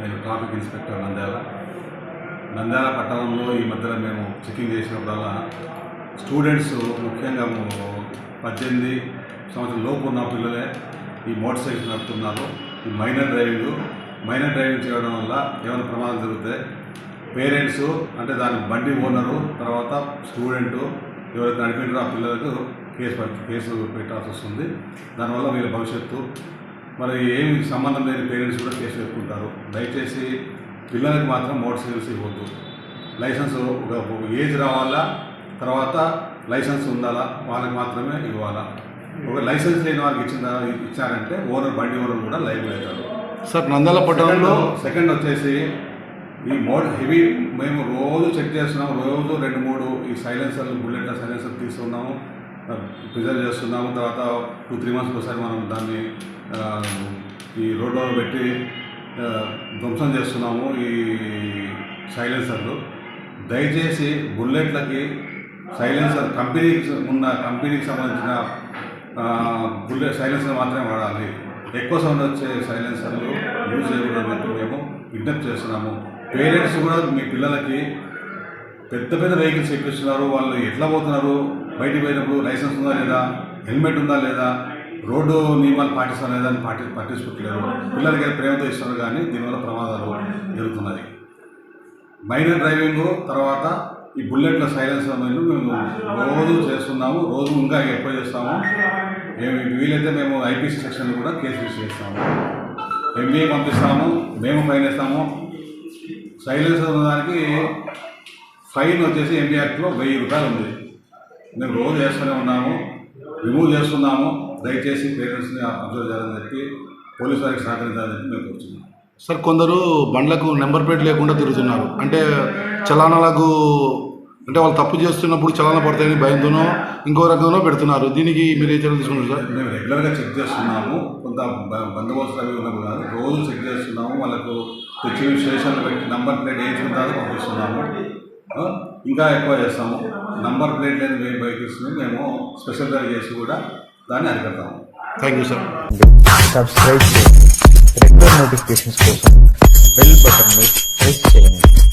నేను traffic inspector Nandyal. Nandyal పట్టణంలో ఈ మధ్యలో మేము చెకింగ్ చేసినప్పుడల్లా స్టూడెంట్స్ ముఖ్యంగా పద్దెనిమిది సంవత్సరం లోపు ఉన్న పిల్లలే ఈ మోటార్ సైకిల్ నడుపుతున్నారు. ఈ మైనర్ డ్రైవింగ్. మైనర్ డ్రైవింగ్ చేయడం వల్ల ఏమైనా ప్రమాదం జరుగుతాయి? పేరెంట్స్ అంటే దాని బండి ఓనరు తర్వాత స్టూడెంట్ ఎవరైతే నడిపించారో ఆ పిల్లలకు కేసు కేసు పెట్టాల్సి వస్తుంది. దానివల్ల వీళ్ళ భవిష్యత్తు మరి ఏమి సంబంధం లేని పేరెంట్స్ కూడా కేసు పెట్టుకుంటారు. దయచేసి పిల్లలకు మాత్రం మోటార్ సైకిల్స్ ఇవ్వద్దు. లైసెన్స్ ఒక ఏజ్ రావాలా? తర్వాత లైసెన్స్ ఉండాలా? వాళ్ళకి మాత్రమే ఇవ్వాలా? ఒక లైసెన్స్ లేని వాళ్ళకి ఇచ్చిన ఇచ్చారంటే ఓనర్ బండి ఓనర్ కూడా లైవ్ అవుతారు. సార్ నంద్యాల పట్టణంలో సెకండ్ వచ్చేసి ఈ మోడ్ హెవీ మేము రోజు చెక్ చేస్తున్నాము. రోజు రెండు మూడు ఈ సైలెన్సర్లు బుల్లెట్ సైలెన్సర్ తీస్తున్నాము ప్రిజర్వ్ చేస్తున్నాము. తర్వాత టూ త్రీ మంత్స్కి ఒకసారి మనం దాన్ని ఈ రోడ్లో పెట్టి ధ్వంసం చేస్తున్నాము ఈ సైలెన్సర్లు. దయచేసి బుల్లెట్లకి సైలెన్సర్ కంపెనీకి ఉన్న కంపెనీకి సంబంధించిన బుల్లెట్ సైలెన్సర్ మాత్రమే వాడాలి. ఎక్కువ సౌండ్ వచ్చే సైలెన్సర్లు యూజ్ చేయకూడదు మేము విజ్ఞప్తి చేస్తున్నాము. పేరెంట్స్ కూడా మీ పిల్లలకి పెద్ద పెద్ద వెహికల్స్ ఎక్కిస్తున్నారు వాళ్ళు ఎట్లా పోతున్నారు బయటికి పోయినప్పుడు లైసెన్స్ ఉందా లేదా హెల్మెట్ ఉందా లేదా రోడ్డు నియమాలు పాటిస్తారా లేదా అని పాటి పట్టించుకోవట్లేదు పిల్లలకి ప్రేమతో ఇస్తారు కానీ దీనివల్ల ప్రమాదాలు జరుగుతున్నాయి మైనర్ డ్రైవింగ్ తర్వాత ఈ బుల్లెట్ల అనేది మేము రోజు చేస్తున్నాము రోజు ఇంకా ఎక్కువ చేస్తాము. మేము వీలైతే మేము ఐపీసీ సెక్షన్ కూడా కేసు రిజిస్టర్ చేస్తాము. ఎంబీఏ పంపిస్తాము మేము పైన ఇస్తాము సైలెన్స్ ఉన్నదానికి ఫైన్ వచ్చేసి ఎంబీ యాక్ట్లో వెయ్యి రూపాయలు ఉంది. మేము రోజు చేస్తూనే ఉన్నాము. రిమూవ్ చేస్తున్నాము. దయచేసి పేరెంట్స్ని అబ్జర్వ్ చేయాలని చెప్పి పోలీసు వారికి సహకరించాలని చెప్పి మేము కూర్చున్నాం. సార్ కొందరు బండ్లకు నెంబర్ ప్లేట్ లేకుండా తిరుగుతున్నారు. అంటే చలానాలకు అంటే వాళ్ళు తప్పు చేస్తున్నప్పుడు చలానా పడతాయని భయంతోనో ఇంకో రకంగానో పెడుతున్నారు. దీనికి మీరు ఏ చర్యలు తీసుకుంటారు సార్? మేము రెగ్యులర్గా చెక్ చేస్తున్నాము. కొంత బందోబస్తు అవి ఉన్నప్పుడు కాదు. రోజు చెక్ చేస్తున్నాము. వాళ్ళకు తెచ్చిన స్టేషన్లు పెట్టి నంబర్ ప్లేట్ వేయించుకుంటారో పంపిస్తున్నాము. ఇంకా ఎక్కువ చేస్తాము. నంబర్ ప్లేట్ లేని వే- వెహికల్స్ని మేము స్పెషల్ డ్రైవ్ చేసి కూడా దాన్ని అరికడతాము థ్యాంక్ యూ సార్ సబ్స్క్రైబ్ చేయండి. రెగ్యులర్ నోటిఫికేషన్స్ కోసం బెల్ బటన్ని ప్రెస్ చేయండి.